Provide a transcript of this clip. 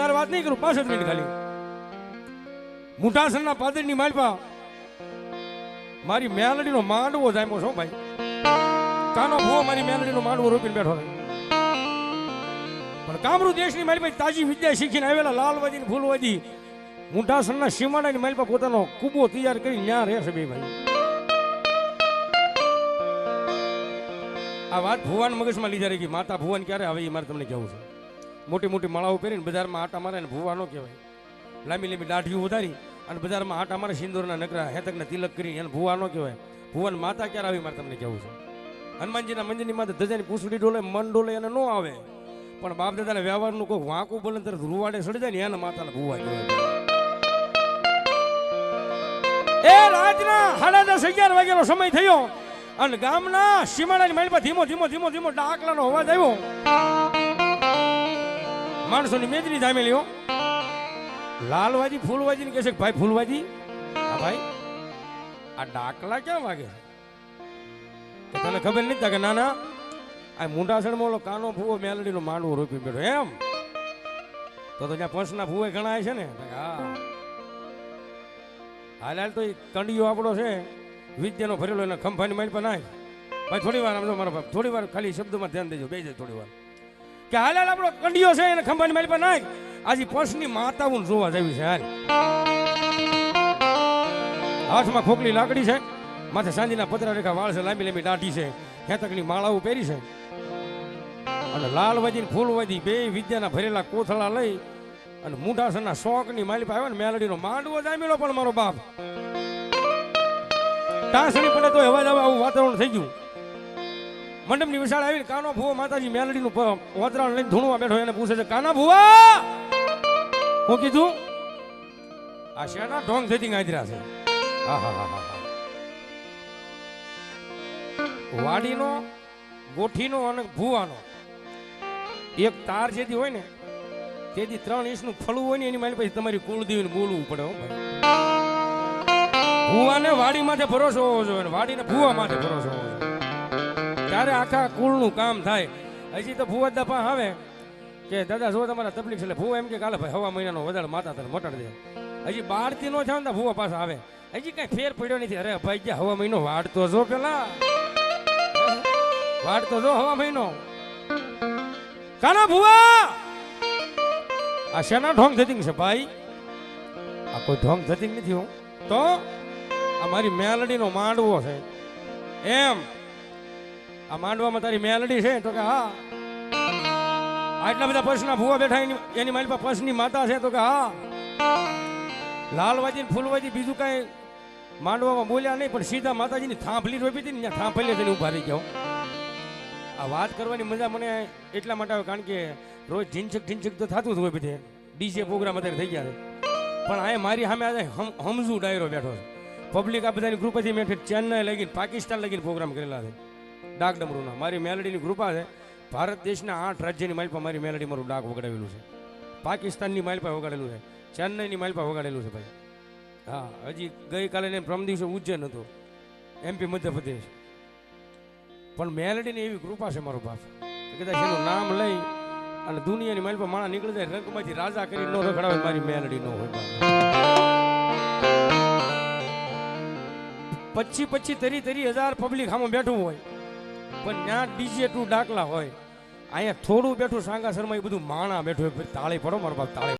વધારે વાત નહીં કરું પાંસઠ મિનિટ ખાલી. મુઠાસણના પાદરની માલપા મારી મેલડીનો માંડવો જામ્યો છો ભાઈ. કાનો ભૂવો મારી મેલડીનો માંડવો રોપીને બેઠો પણ કામરૂ દેશની મારી તાજી વિદ્યા શીખીને આવેલા લાલવાદી ફૂલવાદી મુઠાસણના સીમાડાની મારી પાસે પોતાનો કૂબો તૈયાર કરી ન્યા રહેશે બે ભાઈ. આ વાત ભુવાન મગજમાં લીધા રહી ગઈ માતા ભુવાન ક્યારે આવે એ મારે તમને કહેવું છે. મોટી મોટી માળાઓ પહેરીને બજારમાં આટા મારે ને ભૂવા ન કહેવાય. લાંબી લાંબી દાઢીઓ વધારી અને બજારમાં આટા મારે, સિંદૂરના નકરા, હેતકના તિલક કરી એને ભુવા ન કહેવાય. ભુવન માતા ક્યારે આવી મારે તમને કહેવું છે? હનુમાનજીના મંદિરની માથે ધજાની પૂછડી ડોલે, મન ડોલે એને ન આવે. પણ બાપ દાદાના વ્યવહારનું કોઈ વાંકું બોલે તરફ રૂવાડે સડી જાય ને એના માતાને ભૂવા કહેવાય. એ રાતના સાડા દસ અગિયાર વાગ્યાનો સમય થયો અને ગામના સીમાડાની મારી ધીમો ધીમો ધીમો ધીમો ડાકલાનો અવાજ આવ્યો. માણસોની મેદની જામેલી હો. લાલવાજી, ફૂલવાજી ને કહે છે કે, ભાઈ, ફૂલવાજી, હા ભાઈ, આ ડાકલા ક્યાં વાગે છે? તને ખબર નથી કે ના ના આ મુંડાસણમાં ઓલો કાનો ભૂવો મેલડીનો માંડવો રોપી બેઠો, એમ? તો તો ત્યાં પંચના ફૂવે ઘણા છે ને? હા. હાલ હાલ તો એ કંડિયો આપણો છે, વિદ્યાનો ભરેલો એને ખંભાની મારી પર નાય ભાઈ, થોડી વાર આમ મારા બાપ, થોડી વાર ખાલી શબ્દોમાં ધ્યાન દેજો, બે જાય થોડી વાર. કે હાલ હાલ આપણો કંડિયો છે એને ખંભાની મારી પર નાખ. આજે પંચની માતાઓ જોવા જેવી છે, હાલ. હાથમાં ખોખલી લાકડી છે, માથે સાંજના પતરા રેખા વાળ છે, લાંબી લાંબી દાઢી છે, હેતકની માળાઓ પહેરી છે. અને લાલ લાલવાજી ફૂલ ફૂલવાજી બે વિદ્યાના ભરેલા કોથળા લઈ અને મુંડાસરના શોખની માલી પાસે આવ્યો ને મેલડીનો માંડવો જામેલો પણ મારો બાપ. ટાસણી પડે તો હવા જવા આવું વાતાવરણ થઈ ગયું. મંડપની વિશાળ આવીને કાનો ભુવા માતાજી મેલડીનું વાતરાણ લઈને ધૂણવા બેઠો એને પૂછે છે, કાના ભુવા? હું કીધું, આ શેના ઢોંગ થતી ગાજરા છે? હા હા હા વાડીનો, ગોઠીનો અને ભુવાનો. એક તાર જેથી હોય ને, તેથી ત્રણ ઇંચનું ફળું હોય ને, એની મારી પછી તમારી કુળદેવીને બોલવું પડે ભૂવાને વાડી માથે ભરોસો હોવો જોઈએ વાડીને ભુવા માથે ભરોસો હોવો ત્યારે આખા કુળનું કામ થાય, હજી તો ભૂવા દફા આવે. કે દાદા, જો તમારા તકલીફ છે એટલે ભૂવા એમ કે કાલે ભાઈ, હવા મહિનાનો વધારે માતા તને મટણ દે. હજી બારથી નો થાય ને ભૂવા પાછા આવે. હજી કઈ ફેર પડ્યો નથી. અરે ભાઈ જે હવા મહિનો વાડતો જો પેલા. વાડતો જો હવા મહિનો. કાના ભૂવા? આ શેના ઢોંગ ધતિંગ છે ભાઈ? આ કોઈ ઢોંગ ધતિંગ નથી હો. તો આ મારી મેલડીનો માંડવો છે. એમ. આ માંડવામાં તારી મેલડી છે, તો કે હા. આટલા બધા પર્સના ભૂવા બેઠા એની એની મારી પાસે માતા છે, તો કે હા. લાલવાજી ને ફૂલવાજી બીજું કાંઈ માંડવામાં બોલ્યા નહીં, પણ સીધા માતાજીની થાંભલી રોપી હતી ને, ત્યાં થાંભલી જઈને ઊભા રહી ગયો. આ વાત કરવાની મજા મને એટલા માટે આવે, કારણ કે રોજ ઢીંચક ઢીંચક તો થતું હોય બધે. ડીજે પ્રોગ્રામ અત્યારે થઈ ગયા છે. પણ આ મારી સામે આજે હમ- હમઝુ ડાયરો બેઠો છે. પબ્લિક આ બધાની ગ્રુપથી મેં ચેન્નઈ લગીને, પાકિસ્તાન લગીને પ્રોગ્રામ કરેલા છે. ડાક ડમરૂના મારી મેલડીની કૃપા છે, ભારત દેશના આઠ રાજ્યની માલપા મારી મેલડી મારું ડાક વગાડેલું છે. પાકિસ્તાનની માલપા વગાડેલું છે. ચેન્નઈની માલપા વગાડેલું છે ભાઈ. હા, હજી ગઈકાલે ને પ્રમ દિવસે ઉજ્જૈન હતું. એમપી મધ્યપ્રદેશ. પણ મેલડીની એવી કૃપા છે મારો બાપ. કદાચ એનું નામ લઈ અને દુનિયાની માલપા માણા નીકળી જાય, રંગમાંથી રાજા કરી ન રખડાવે મારી મેલડી ન હોય. પચી પચી તરી તરી હજાર પબ્લિક આમાં બેઠું હોય. પણ ત્યાં ડીજે ટુ ડાકલા હોય. અહીંયા થોડું બેઠું સાંગા શર્મા એ બધું માણા બેઠું તાળી પડો મારો બાપ તાળી